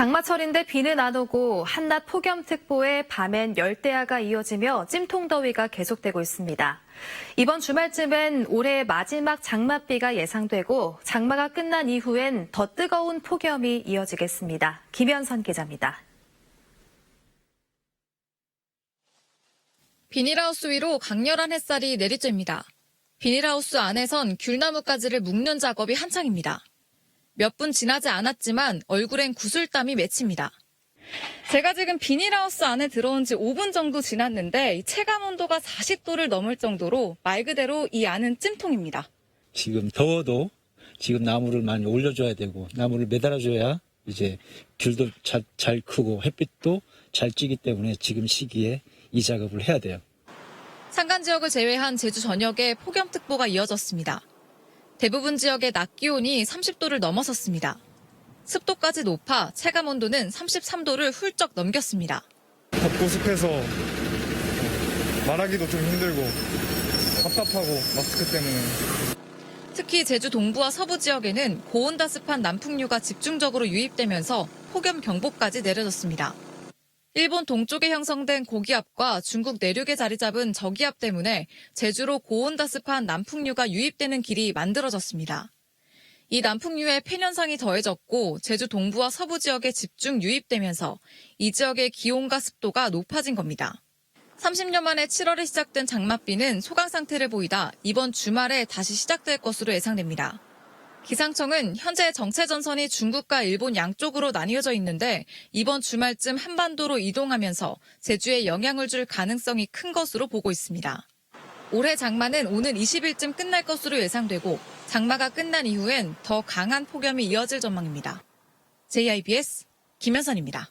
장마철인데 비는 안 오고 한낮 폭염특보에 밤엔 열대야가 이어지며 찜통더위가 계속되고 있습니다. 이번 주말쯤엔 올해의 마지막 장맛비가 예상되고 장마가 끝난 이후엔 더 뜨거운 폭염이 이어지겠습니다. 김현선 기자입니다. 비닐하우스 위로 강렬한 햇살이 내리쬐입니다. 비닐하우스 안에선 귤나무가지를 묶는 작업이 한창입니다. 몇 분 지나지 않았지만 얼굴엔 구슬땀이 맺힙니다. 제가 지금 비닐하우스 안에 들어온 지 5분 정도 지났는데 이 체감 온도가 40도를 넘을 정도로 말 그대로 이 안은 찜통입니다. 지금 더워도 지금 나무를 많이 올려줘야 되고 나무를 매달아줘야 이제 귤도 잘, 잘 크고 햇빛도 잘 찌기 때문에 지금 시기에 이 작업을 해야 돼요. 산간 지역을 제외한 제주 전역에 폭염특보가 이어졌습니다. 대부분 지역의 낮 기온이 30도를 넘어섰습니다. 습도까지 높아 체감 온도는 33도를 훌쩍 넘겼습니다. 덥고 습해서 말하기도 좀 힘들고 답답하고 마스크 때문에 특히 제주 동부와 서부 지역에는 고온다습한 남풍류가 집중적으로 유입되면서 폭염 경보까지 내려졌습니다. 일본 동쪽에 형성된 고기압과 중국 내륙에 자리 잡은 저기압 때문에 제주로 고온다습한 남풍류가 유입되는 길이 만들어졌습니다. 이 남풍류의 폐년상이 더해졌고 제주 동부와 서부 지역에 집중 유입되면서 이 지역의 기온과 습도가 높아진 겁니다. 30년 만에 7월에 시작된 장맛비는 소강 상태를 보이다 이번 주말에 다시 시작될 것으로 예상됩니다. 기상청은 현재 정체 전선이 중국과 일본 양쪽으로 나뉘어져 있는데 이번 주말쯤 한반도로 이동하면서 제주에 영향을 줄 가능성이 큰 것으로 보고 있습니다. 올해 장마는 오는 20일쯤 끝날 것으로 예상되고 장마가 끝난 이후엔 더 강한 폭염이 이어질 전망입니다. JIBS 김현선입니다.